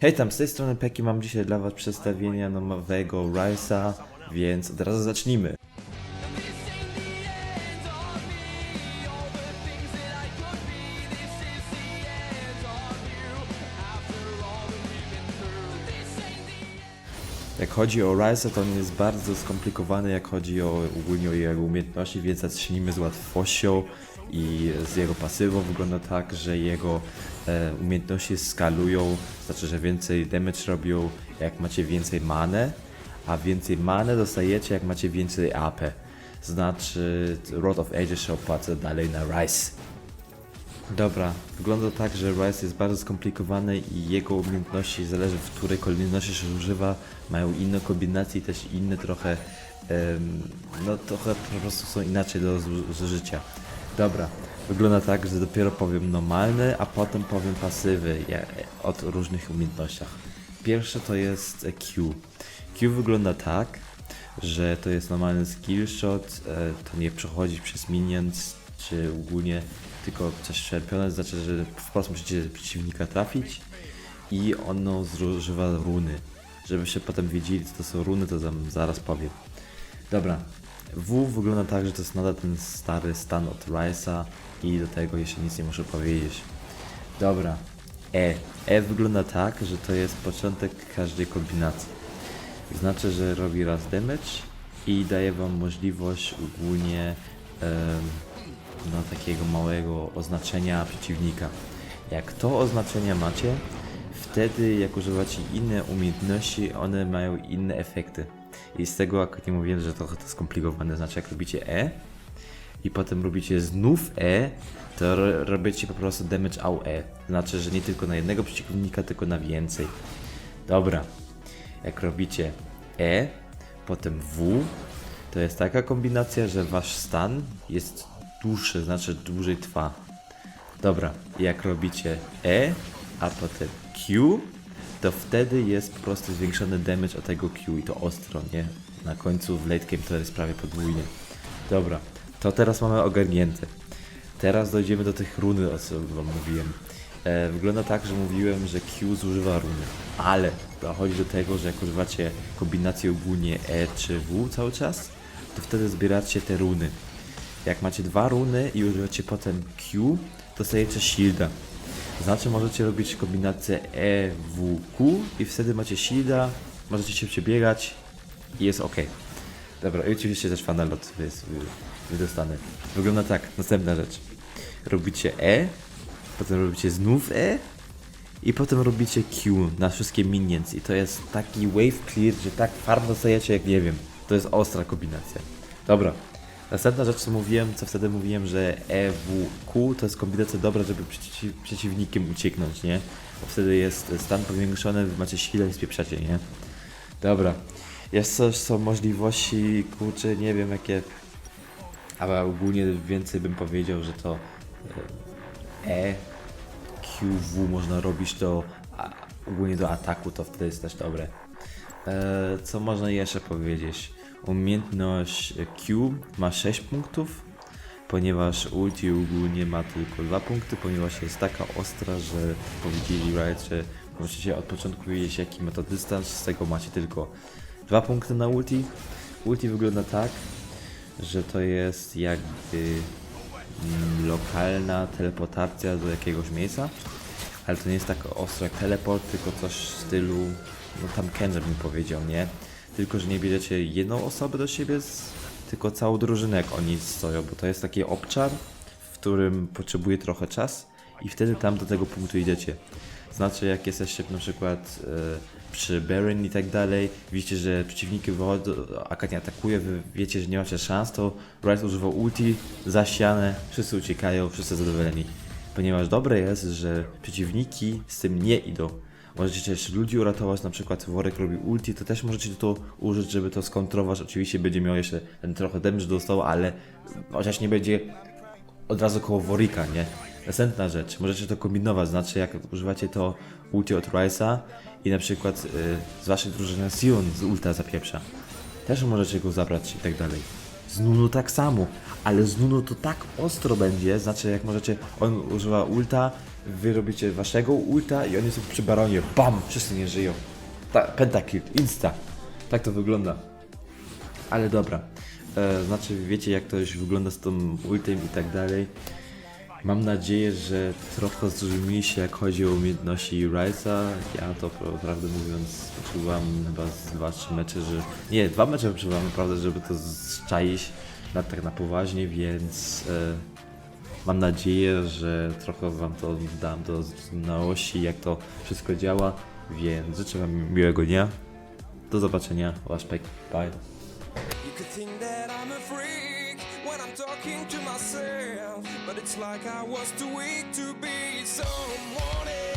Hej tam, z tej strony Peki mam dzisiaj dla was przedstawienie nowego Rise'a, więc od razu zacznijmy. Jak chodzi o Rise'a, to on jest bardzo skomplikowany, jak chodzi o ogólnie o jego umiejętności, więc zacznijmy z łatwością i z jego pasywą. Wygląda tak, że jego e, umiejętności skalują, znaczy, że więcej damage robią, jak macie więcej manę, a więcej manę dostajecie, jak macie więcej AP. Znaczy, Rod of Ages się opłaca dalej na Rise. Dobra, wygląda tak, że Rise jest bardzo skomplikowany i jego umiejętności, zależy w której kolejności się używa, mają inne kombinacje i też inne trochę, em, no trochę po prostu są inaczej do zu- zużycia. Dobra, wygląda tak, że dopiero powiem normalny, a potem powiem pasywy ja- od różnych umiejętnościach. Pierwsze to jest Q. Q wygląda tak, że to jest normalny skill shot, e, to nie przechodzi przez minions, czy ogólnie tylko coś czerpione, znaczy, że wprost musicie przeciwnika trafić i ono zużywa runy. Żebyście potem wiedzieli, co to są runy, to zaraz powiem. Dobra, W wygląda tak, że to jest nadal ten stary stan od Rise'a i do tego jeszcze nic nie muszę powiedzieć. Dobra, E. E wygląda tak, że to jest początek każdej kombinacji. Znaczy, że robi raz damage i daje wam możliwość ogólnie no, takiego małego oznaczenia przeciwnika. Jak to oznaczenie macie, wtedy jak używacie inne umiejętności, one mają inne efekty. I z tego jak nie mówiłem, że trochę to skomplikowane, znaczy jak robicie E i potem robicie znów E, to ro- robicie po prostu damage AUE. Znaczy, że nie tylko na jednego przeciwnika, tylko na więcej. Dobra, jak robicie E, potem W, to jest taka kombinacja, że wasz stan jest dłuższy, znaczy dłużej trwa. Dobra, jak robicie E, a potem Q, to wtedy jest po prostu zwiększony damage od tego Q i to ostro, nie? Na końcu w late game to jest prawie podwójnie. Dobra, to teraz mamy ogarnięte. Teraz dojdziemy do tych runy, o co wam mówiłem. E, wygląda tak, że mówiłem, że Q zużywa runy, ale dochodzi do tego, że jak używacie kombinacji ogólnie E czy W cały czas, to wtedy zbieracie te runy. Jak macie dwa runy i używacie potem Q, dostajecie shielda. Znaczy możecie robić kombinację E, W, Q i wtedy macie shielda, możecie się przebiegać i jest ok. Dobra, i oczywiście też fanalot jest wy- wydostany. Wygląda tak, następna rzecz. Robicie E, potem robicie znów E i potem robicie Q na wszystkie minions i to jest taki wave clear, że tak farm dostajecie jak nie wiem. To jest ostra kombinacja. Dobra. Następna rzecz, co mówiłem, co wtedy mówiłem, że EWQ to jest kombinacja dobra, żeby przeciw, przeciwnikiem ucieknąć, nie? Bo wtedy jest stan powiększony, macie siłę i spieprzacie, nie? Dobra. Jest coś, są możliwości, kurczę, nie wiem jakie, ale ogólnie więcej bym powiedział, że to E, QW można robić a, ogólnie do ataku, to wtedy jest też dobre. E, co można jeszcze powiedzieć? Umiejętność Q ma 6 punktów, ponieważ ulti ogólnie ma tylko 2 punkty, ponieważ jest taka ostra, że powiedzieli Riot, że możecie od początku wiedzieć jaki ma to dystans, z tego macie tylko 2 punkty na ulti. Ulti wygląda tak, że to jest jakby mm, lokalna teleportacja do jakiegoś miejsca, ale to nie jest tak ostro jak teleport, tylko coś w stylu, no tam Kenzer bym powiedział, nie? Tylko, że nie bierzecie jedną osobę do siebie, tylko całą drużynę jak oni stoją, bo to jest taki obszar, w którym potrzebuje trochę czas i wtedy tam do tego punktu idziecie. Znaczy jak jesteście na przykład e, przy Baron i tak dalej, widzicie, że przeciwniki wychodzą, Aka nie atakuje, wy wiecie, że nie macie szans, to Rice używa ulti, za ścianę, wszyscy uciekają, wszyscy zadowoleni. Ponieważ dobre jest, że przeciwniki z tym nie idą. Możecie też ludzi uratować, na przykład worek robi ulti, to też możecie to użyć, żeby to skontrować. Oczywiście będzie miał jeszcze ten trochę damage dostał, ale chociaż nie będzie od razu koło Worika, nie? Następna rzecz, możecie to kombinować, znaczy jak używacie to ulti od Rice'a i na przykład y, z waszej drużyny Sion z ulta zapieprza. Też możecie go zabrać i tak dalej. Z Nunu tak samo, ale z Nunu to tak ostro będzie, znaczy jak możecie, on używa ulta, wy robicie waszego ulta i oni są przy baronie. Bam! Wszyscy nie żyją. Ta, pentakill, insta. Tak to wygląda. Ale dobra. E, znaczy, wiecie jak to już wygląda z tą ultem i tak dalej. Mam nadzieję, że trochę zrozumieliście jak chodzi o umiejętności Rice'a. Ja to pra- prawdę mówiąc poczułam chyba z dwa, trzy mecze, że... Nie, dwa mecze poczułam naprawdę, żeby to zczaić na, tak na poważnie, więc e, mam nadzieję, że trochę wam to dam do znajomości, jak to wszystko działa, więc życzę wam miłego dnia. Do zobaczenia, Łaszpek, bye. I'm talking to myself, but it's like I was too weak to be someone else.